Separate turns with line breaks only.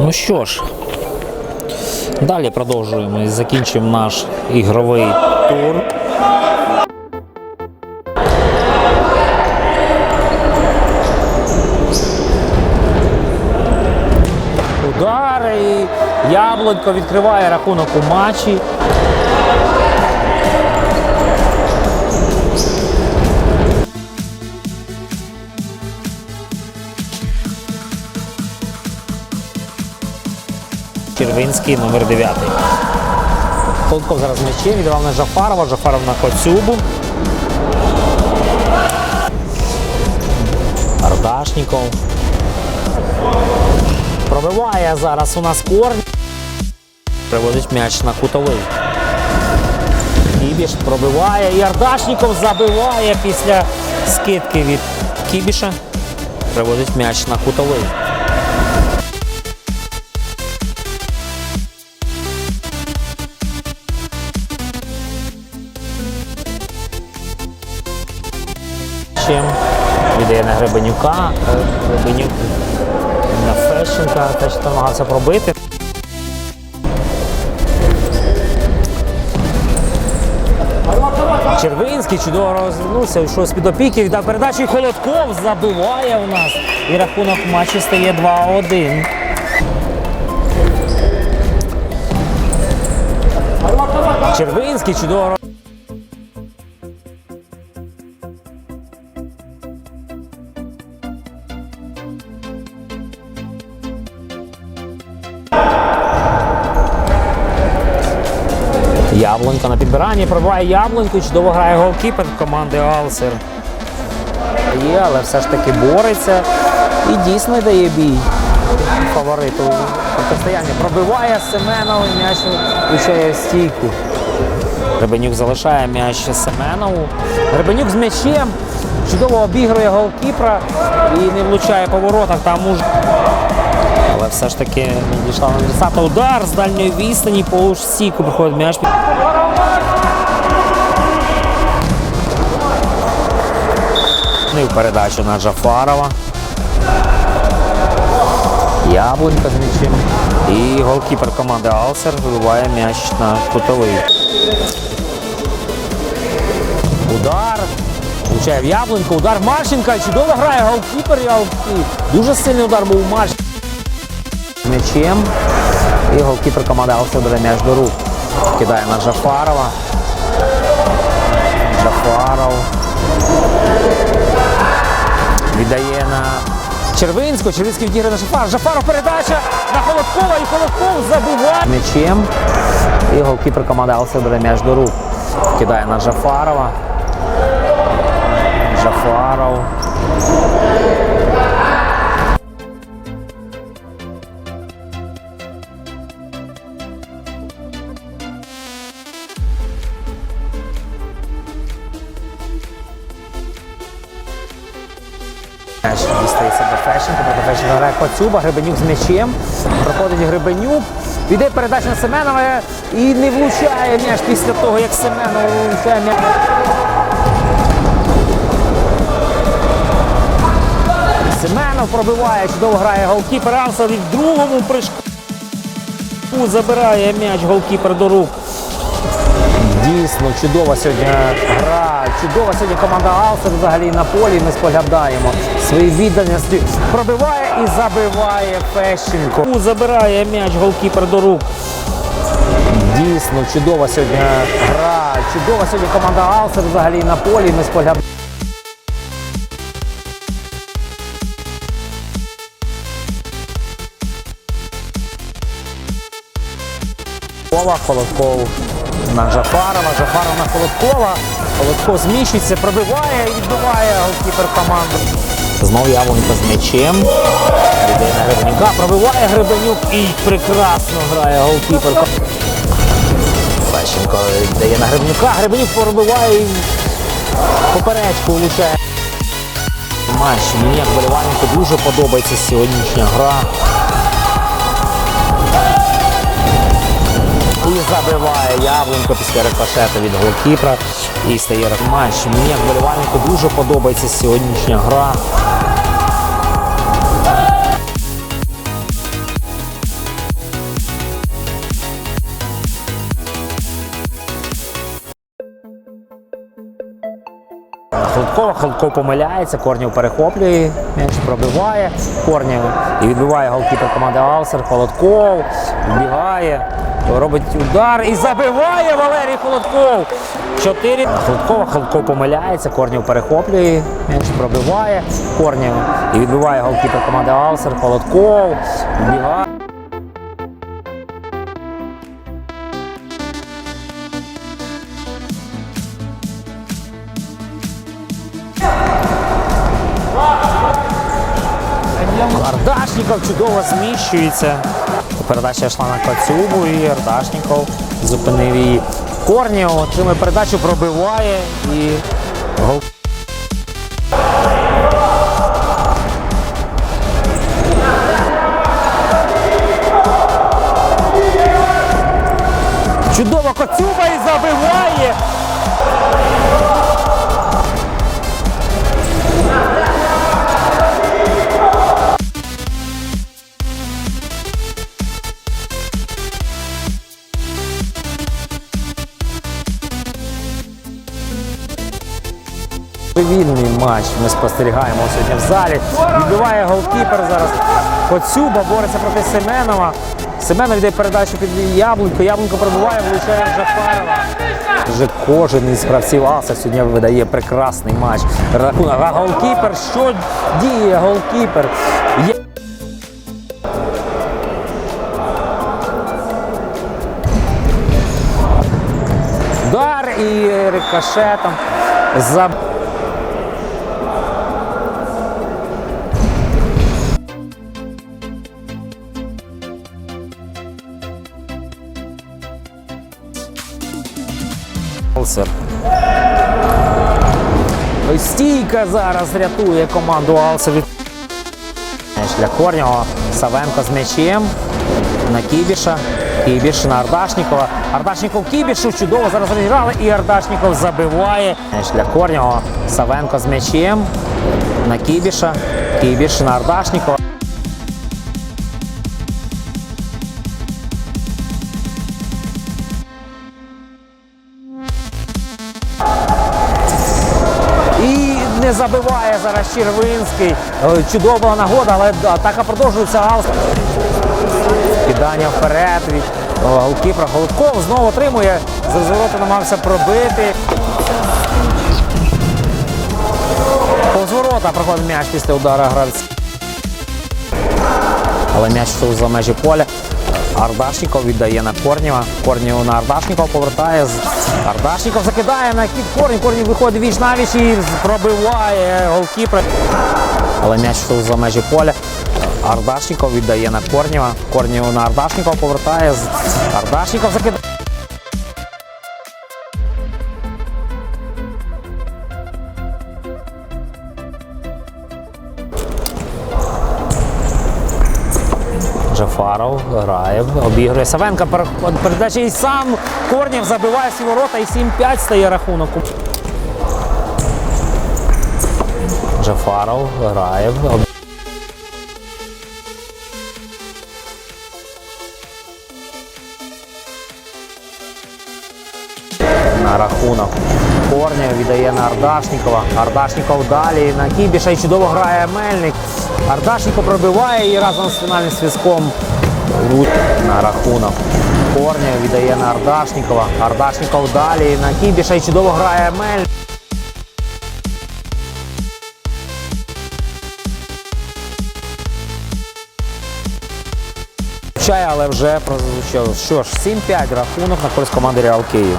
Ну що ж, далі продовжуємо і закінчимо наш ігровий тур. Удари, яблунько відкриває рахунок у матчі. Червинський, номер 9. Колодков зараз м'ячем, віддавав на Жафарова, Жафаров на Коцюбу. Ардашніков. Пробиває зараз у нас корні. Приводить м'яч на кутовий. Кібіш пробиває і Ардашніков забиває після скидки від Кібіша. Приводить м'яч на кутовий. Віддає на Гребенюка. Гребенюк на Фещенка теж намагався пробити. Червинський чудово розвернувся, йшов з під опіки, віддав передачу і Холодков забиває у нас. І рахунок в матчі стає 2-1. Червинський чудово. Яблонька на підбиранні пробиває яблоньку, чудово грає голкіпер команди Алсер. Є, але все ж таки бореться і дійсно дає бій фавориту протистояння. Пробиває Семенов і м'яч включає стійку. Гребенюк залишає м'яч Семенову. Гребенюк з м'ячем чудово обігрує голкіпера і не влучає по воротах. Там уж але все ж таки не дійшла на адресата. Удар з дальньої відстані по стійку приходить м'яч. В передачу на Джафарова. Яблунька з м'ячем. І голкіпер команди Алсер вибиває м'яч на кутовий. Удар. Влучає в яблуньку, удар Марченка. Чудово грає голкіпер. Дуже сильний удар був у Марченка м'ячем. І голкіпер команди бере м'яч до рук. Кидає на Джафарова. Джафаров. Віддає на Червинського. Червинський відіграє на Жафарова. Жафаров передача на Холодкова і Холодков забиває. М'ячем. І голкіпер команди бере м'яч до рук. Кидає на Джафарова. Джафаров. Дістається до Фещенка, проти Фещенка грає Коцюба, Гребенюк з м'ячем. Проходить Гребенюк. Іде передача на Семенова і не влучає м'яч після того, як Семенов влучає м'яч. Семенов пробиває, чудово грає голкіпер. Арсен і в другому прыжку забирає м'яч голкіпер до рук. Дійсно, чудова сьогодні гра. Чудова сьогодні команда Алсер взагалі на полі. Ми споглядаємо свої відданості. Пробиває і забиває Фещенко. Забирає м'яч голкіпер до рук. Дійсно, чудова сьогодні гра. Чудова сьогодні команда Алсер взагалі на полі. Ми споглядаємо. Холодкова, Холодков на Жафарова, Жафаров на Холодкова. Холодков зміщується, пробиває і відбиває голкіпер команди. Знову Яблонько з м'ячем. Віддає на Гребенюка, пробиває Гребенюк і прекрасно грає голкіпер. Фещенко віддає на Гребенюка, Гребенюк пробиває і поперечку влучає. Матч мені як болівальнику дуже подобається сьогоднішня гра. забиває яблунко після рикошета від голкіпра і стає матч. Мені як болівальнику дуже подобається сьогоднішня гра. Холодкова, Холодков помиляється, Корнів перехоплює, м'яч пробиває Корнів і відбиває голкіпер команди Аусер. Холодков, вбігає робить удар і забиває Валерій Холодков. Чотири. Холодкова, Холодков помиляється, Корнів перехоплює, м'яч пробиває Корнів і відбиває голкіпер команди Алсер. Холодков. Ардашніков чудово зміщується. Передача йшла на Коцюбу і Ардашніков зупинив її. Корнів отримує передачу, пробиває і гол. Чудово Коцюба і забиває. Матч ми спостерігаємо сьогодні в залі. Відбиває голкіпер зараз. Коцюба бореться проти Семенова. Семенов йде передачу під Яблунько. Яблунько пробиває, влучає Жафарова. Вже кожен із гравців Алса сьогодні видає прекрасний матч. А голкіпер, що діє голкіпер? Є... Удар і рикошетом. За... Стійка зараз рятує команду Алсер від для Корнього. Савенко з м'ячем на Кібіша. Кібіш на Ардашнікова. Ардашніков Кібішу чудово зараз розіграли і Ардашніков забиває. Для Корнього. Савенко з м'ячем на Кібіша. Кібіш на Ардашнікова. Не забиває зараз Червинський. Е, Чудова нагода, але атака продовжується. Алс. Кидання вперед від о, голкіпера. Голубков знову отримує. З розвороту намагався пробити. Повз ворота проходить м'яч після удара гравця. Але м'яч за межі поля. Ардашніков віддає на Корнєва. Корнєв на Ардашнікова повертає. Ардашніков закидає на кіт Корнів. Корнів виходить віч на віч і пробиває голкіпер. Але м'яч тут за межі поля. Ардашніков віддає на Корнєва. Корнєв на Ардашнікова повертає. Ардашніков закидає. Джафаров грає, обігрує Савенка. Передача і сам Корнєв забиває свій ворота і 7-5 стає рахунок. Джафаров грає. На рахунок. Корнєв віддає на Ардашнікова. Ардашніков далі на Кібіша і чудово грає Мельник. Ардашніков пробиває і разом з фінальним свистком на рахунок. Корнєв віддає на Ардашнікова. Ардашніков далі на Кібіша і чудово грає. Чай, але вже прозвучав. Що ж, 7-5 рахунок на користь команди Реал Київ.